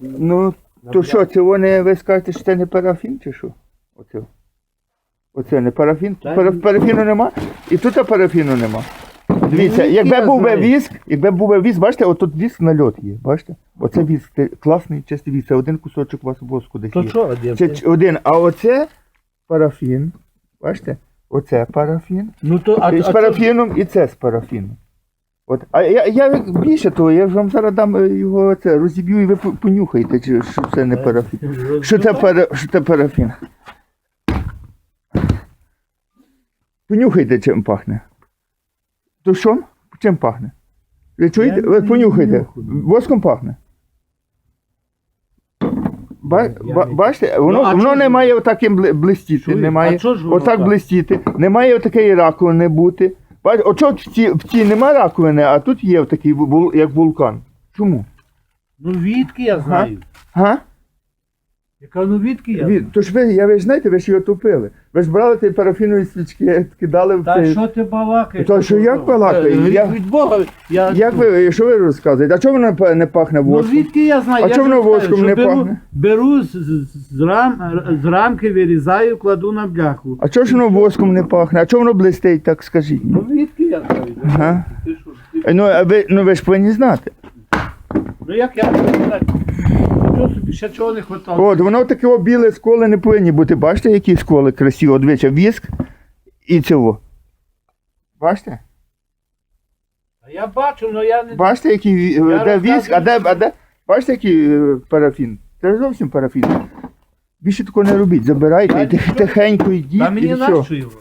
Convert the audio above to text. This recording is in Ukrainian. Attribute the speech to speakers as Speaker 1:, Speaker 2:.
Speaker 1: Ну, то що, це вони, ви скажете, що це не парафін чи що? Оце. Оце не парафін? Пара- Парафіну нема? І тут парафіну нема. Дивіться,
Speaker 2: Ну,
Speaker 1: якби
Speaker 2: я
Speaker 1: був би
Speaker 2: знаю.
Speaker 1: віск, якби був би віск, бачите, отут віск на льот є, бачите? Оце віск, це класний чистий віск, це один кусочок вас воску десь
Speaker 2: То
Speaker 1: є.
Speaker 2: що, один?
Speaker 1: Це ч- один, а оце парафін, бачите? Оце парафін.
Speaker 2: Ну то, а,
Speaker 1: І
Speaker 2: а
Speaker 1: з
Speaker 2: то-
Speaker 1: парафіном і це з парафіном. От. А я, я більше того, я ж вам зараз дам е, його це, розіб'ю і ви по- понюхаєте, чи, що це не парафін. Що це, пара, що це парафін? Понюхайте, чим пахне. То що? Чим пахне? Ви чуєте?
Speaker 2: Я
Speaker 1: Ви понюхайте. Воском пахне. Ба, ба- бачите, воно,
Speaker 2: Ну, а
Speaker 1: воно
Speaker 2: чого
Speaker 1: не
Speaker 2: ж
Speaker 1: має отаким бли- блистіти,
Speaker 2: Чую,
Speaker 1: не
Speaker 2: а чого ж воно
Speaker 1: отак
Speaker 2: так?
Speaker 1: блистіти, не має отакої раковини бути. Бач, от в цій, в цій нема раковини, а тут є такий як вулкан. Чому?
Speaker 2: Ну відки я знаю.
Speaker 1: Га?
Speaker 2: Яка ну відки я
Speaker 1: то ж ви, я ви ж знаєте, ви ж його топили. Ви ж брали ті парафінові свічки, кидали в
Speaker 2: Та
Speaker 1: цей.
Speaker 2: що ти балакаєш?
Speaker 1: Та що як балакаю?
Speaker 2: Е,
Speaker 1: Я-
Speaker 2: Від Бога. Я...
Speaker 1: Як ви, що ви розказуєте? А чому воно не пахне
Speaker 2: Ну
Speaker 1: воском?
Speaker 2: відки я знаю.
Speaker 1: А
Speaker 2: я
Speaker 1: чому
Speaker 2: ж
Speaker 1: воно
Speaker 2: кажу,
Speaker 1: воском
Speaker 2: що
Speaker 1: не
Speaker 2: беру,
Speaker 1: пахне?
Speaker 2: Беру з, з, з, рам, з рамки, вирізаю, кладу на бляху.
Speaker 1: А чого ж воно воском не пахне? А чого воно блистить, так скажіть?
Speaker 2: Ну відки я знаю.
Speaker 1: Ага.
Speaker 2: Ти що, ти-
Speaker 1: Ну, а ви, ну ви ж повинні знати.
Speaker 2: Ну як я можу знати? Що собі ще чого не хватало?
Speaker 1: От, воно таке біле сколи не повинні бути. Бачите, які сколи красиві? От дивіться, віск і цього. Бачите?
Speaker 2: А я бачу, але я не...
Speaker 1: Бачите, який де віск, а де, а де? Бачите, який е, парафін? Це зовсім парафін. Більше такого не робіть, забирайте і тих- тихенько йдіть і
Speaker 2: мені
Speaker 1: все.
Speaker 2: нащо його?